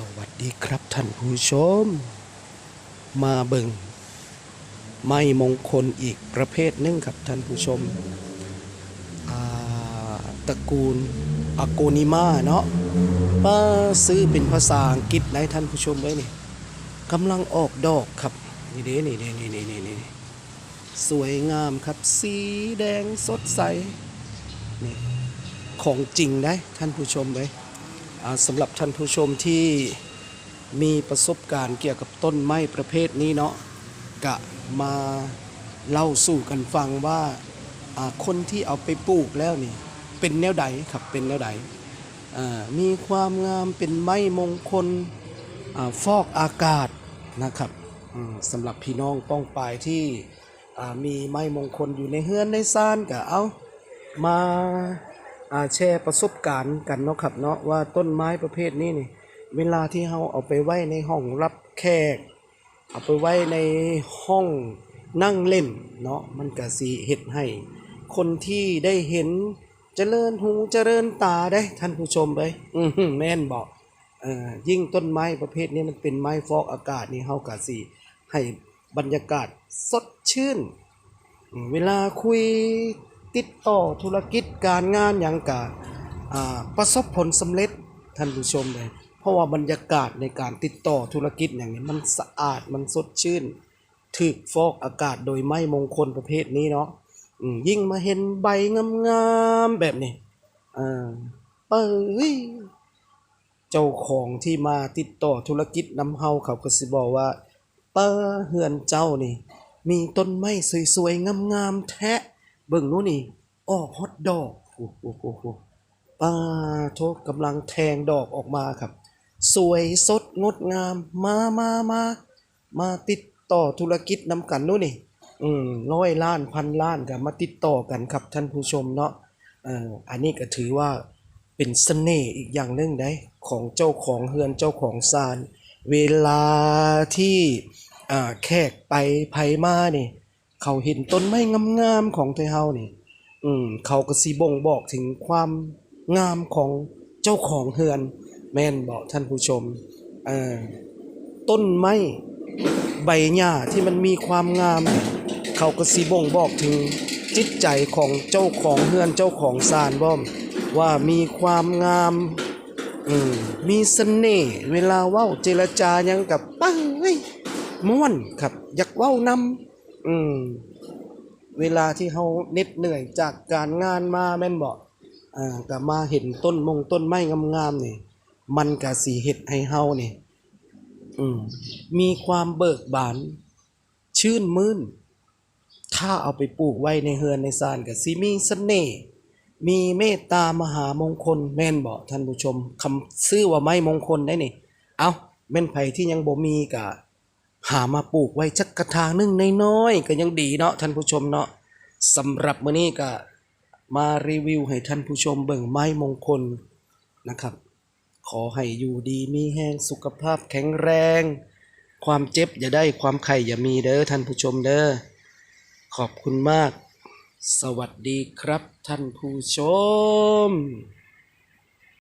สวัสดีครับท่านผู้ชม มาเบิงไม้มงคลอีกประเภทหนึ่งครับท่านผู้ชมตระกูลอโกนิมาเนาะป้าซื้อเป็นภาษาอังกฤษได้ท่านผู้ชมไว้นี่กำลังออกดอกครับ นี่เด้นี่นี่นี่นี่นี่สวยงามครับ สีแดงสดใสนี่ของจริงได้ท่านผู้ชมไว้ สำหรับท่านผู้ชมที่มีประสบการณ์เกี่ยวกับต้นไม้ประเภทนี้เนาะกะมาเล่าสู่กันฟังว่าคนที่เอาไปปลูกแล้วนี่เป็นแนวใดครับเป็นแนวใดอ่ามีความงามเป็นไม้มงคลอฟอกอากาศนะครับสำหรับพี่น้องป้องปายที่มีไม้มงคลอยู่ในเฮือนในซ่านก็เอามา แชร์ประสบการณ์กันเนาะครับเนาะว่าต้นไม้ประเภทนี้นี่เวลาที่เราเอาไปไว้ในห้องรับแขก เอาไปไว้ในห้องนั่งเล่นเนาะมันก็สีเฮ็ดให้ คนที่ได้เห็นเจริญหูเจริญตาได้ท่านผู้ชมไปอือหือแม่นบอกเอ่อยิ่งต้นไม้ประเภทนี้มันเป็นไม้ฟอกอากาศนี่เฮาก็สิให้บรรยากาศสดชื่น เวลาคุย ติดต่อธุรกิจการงานอย่างกาประสบผลสำเร็จท่านผู้ชมเลยเพราะว่าบรรยากาศในการติดต่อธุรกิจอย่างนี้มันสะอาดมันสดชื่นถึกฟอกอากาศโดยไม่มงคลประเภทนี้เนาะยิ่งมาเห็นใบงามๆแบบนี้อ่าเป้ยเจ้าของที่มาติดต่อธุรกิจนำเฮาเขาก็สิบอกว่า เปอเฮือนเจ้านี่ มีต้นไม้สวยๆงามๆแทะ เบิ่งนู้นนี่ออกฮอตดอกโอ้โหโอ้โหป้าโทกำลังแทงดอกออกมาครับ สวยสดงดงาม มามามามาติดต่อธุรกิจนำกันนู้นนี่อืมร้อยล้านพันล้านกับมาติดต่อกันครับท่านผู้ชมเนาะเอ่ออันนี้ก็ถือว่าเป็นเสน่ห์อีกอย่างหนึ่งได้ของเจ้าของเฮือนเจ้าของซาน เวลาที่อ่าแขกไปไผมานี่ เขาเห็นต้นไม้งามๆของไทเฮานี่ อืมเขาก็สิบ่งบอกถึงความงามของเจ้าของเฮือน แม่นบอกท่านผู้ชมเออต้นไม้ใบหญ้าที่มันมีความงาม เขาก็สิบ่งบอกถึงจิตใจของเจ้าของเฮือนเจ้าของซานบ่อมว่ามีความงามอืมมีเสน่ห์เวลาเว้าเจรจายังกับปังเฮ้ยม่วนครับ อยากเว้านำ อืม เวลาที่เฮาเหน็ดเหนื่อยจากการงานมาแม่นบ่อ่าก็มาเห็นต้นมงต้นไม้งามๆนี่ มันก็สิเฮ็ดให้เฮานี่ อืม มีความเบิกบาน ชื่นมื่น ถ้าเอาไปปลูกไว้ในเฮือนในซานก็สิมีเสน่ห์มีเมตตามหามงคล แม่นบ่ท่านผู้ชมคำซื้อว่าไม้มงคลได้นี่ เอาแม่นไผที่ยังบ่มีก็ หามาปลูกไว้จักกระถางนึงน้อยๆก็ยังดีเนาะท่านผู้ชมเนาะสำหรับมื้อนี้ก็มารีวิวให้ท่านผู้ชมเบิ่งไม้มงคลนะครับ ขอให้อยู่ดีมีแห้งสุขภาพแข็งแรง ความเจ็บอย่าได้ความไข่อย่ามีเด้อท่านผู้ชมเด้อขอบคุณมาก สวัสดีครับท่านผู้ชม